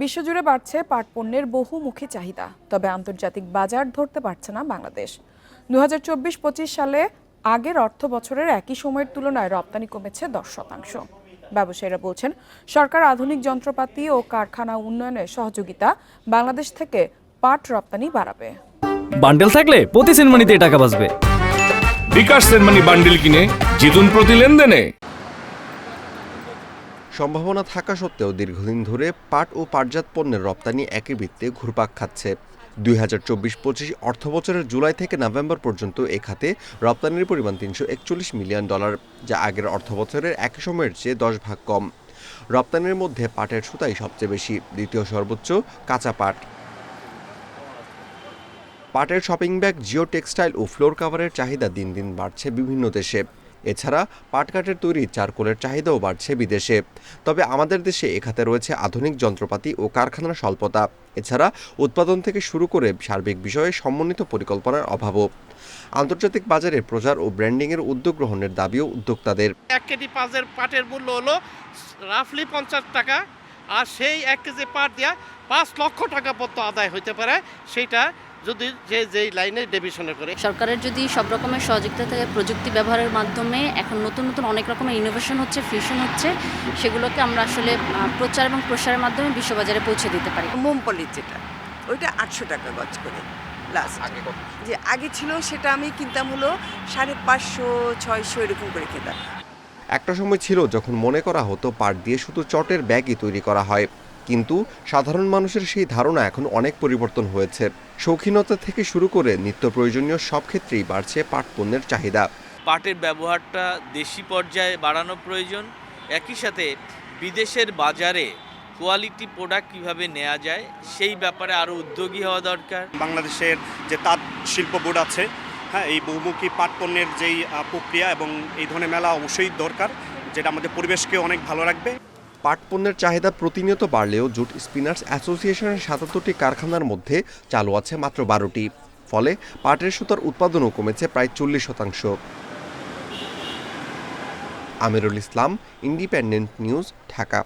বিশ্বজুড়ে বাড়ছে পাট পণ্যের বহুমুখী চাহিদা তবে আন্তর্জাতিক বাজার ধরতে পারছে না বাংলাদেশ। দু হাজার চব্বিশ পঁচিশ সালে আগের অর্থ বছরের একই সময়ের তুলনায় রপ্তানি কমেছে দশ শতাংশ। ব্যবসায়ীরা বলছেন সরকার আধুনিক যন্ত্রপাতি ও কারখানা উন্নয়নে সহযোগিতা বাংলাদেশ থেকে পাট রপ্তানি বাড়াবে। বান্ডেল থাকলে প্রতি সেনমানিতে টাকা বাঁচবে। বিকাশ সেনমানি বান্ডেল কিনে জিতুন প্রতি লেনদেনে। সম্ভাবনা থাকা সত্ত্বেও দীর্ঘদিন ধরে পাট ও পাটজাত পণ্যের রপ্তানি একই বৃত্তে ঘুরপাক খাচ্ছে। দুই হাজার চব্বিশ পঁচিশ অর্থবছরের জুলাই থেকে নভেম্বর পর্যন্ত এ খাতে রপ্তানির পরিমাণ তিনশো একচল্লিশ মিলিয়ন ডলার, যা আগের অর্থবছরের একই সময়ের চেয়ে দশ ভাগ কম। রপ্তানির মধ্যে পাটের সুতাই সবচেয়ে বেশি, দ্বিতীয় সর্বোচ্চ কাঁচা পাট। পাটের শপিং ব্যাগ, জিও টেক্সটাইল ও ফ্লোর কাভারের চাহিদা দিন দিন বাড়ছে বিভিন্ন দেশে। এছাড়া পাটকাঠের তৈরি চারকোলের চাহিদাও বাড়ছে বিদেশে। তবে আমাদের দেশে এ খাতে রয়েছে আধুনিক যন্ত্রপাতি ও কারখানার স্বল্পতা। এছাড়া উৎপাদন থেকে শুরু করে সার্বিক বিষয়ে সমন্বিত পরিকল্পনার অভাবও। আন্তর্জাতিক বাজারে প্রচার ও ব্র্যান্ডিংয়ের উদ্যোগ গ্রহণের দাবিও উদ্যোক্তাদের। এক কেজি পাঁচের পাটের মূল্য হলো রাফলি পঞ্চাশ টাকা, আর সেই এক কেজি পাট দেওয়া পাঁচ লক্ষ টাকা পর্যন্ত আদায় হইতে পারে। সেইটা যদি যে যেই লাইনে ডেভিশনে করে। সরকারের যদি সব রকমের সহযোগিতা থাকে প্রযুক্তি ব্যবহারের মাধ্যমে এখন নতুন নতুন অনেক রকমের ইনোভেশন হচ্ছে ফিউশন হচ্ছে সেগুলোকে আমরা আসলে প্রচার এবং প্রসারের মাধ্যমে বিশ্ববাজারে পৌঁছে দিতে পারি। মোমপলির যেটা ওইটা আটশো টাকা গজ করে লাস্ট যে আগে ছিল সেটা আমি কিনতাম হলো সাড়ে পাঁচশো ছয়শো এরকম করে খেতাম। একটা সময় ছিল যখন মনে করা হতো পাট দিয়ে শুধু চটের ব্যাগই তৈরি করা হয়। কিন্তু সাধারণ মানুষের সেই ধারণা এখন অনেক পরিবর্তন হয়েছে। শৌখিনতা থেকে শুরু করে নিত্য প্রয়োজনীয় সব ক্ষেত্রেই বাড়ছে পাট পণ্যের চাহিদা। পাটের ব্যবহারটা দেশি পর্যায়ে বাড়ানো প্রয়োজন। একই সাথে বিদেশের বাজারে কোয়ালিটি প্রোডাক্ট কীভাবে নেওয়া যায় সেই ব্যাপারে আরও উদ্যোগী হওয়া দরকার। বাংলাদেশের যে তাঁত শিল্প বোর্ড আছে হ্যাঁ এই বহুমুখী পাট পণ্যের যেই প্রক্রিয়া এবং এই ধরনের মেলা অবশ্যই দরকার যেটা আমাদের পরিবেশকে অনেক ভালো রাখবে। পাট পণ্যের চাহিদা প্রতিনিয়ত বাড়লেও জুট স্পিনার্স অ্যাসোসিয়েশনের সাতাত্তরটি কারখানার মধ্যে চালু আছে মাত্র বারোটি। ফলে পাটের সুতার উৎপাদনও কমেছে প্রায় চল্লিশ শতাংশ। Amirul Islam independent news Dhaka.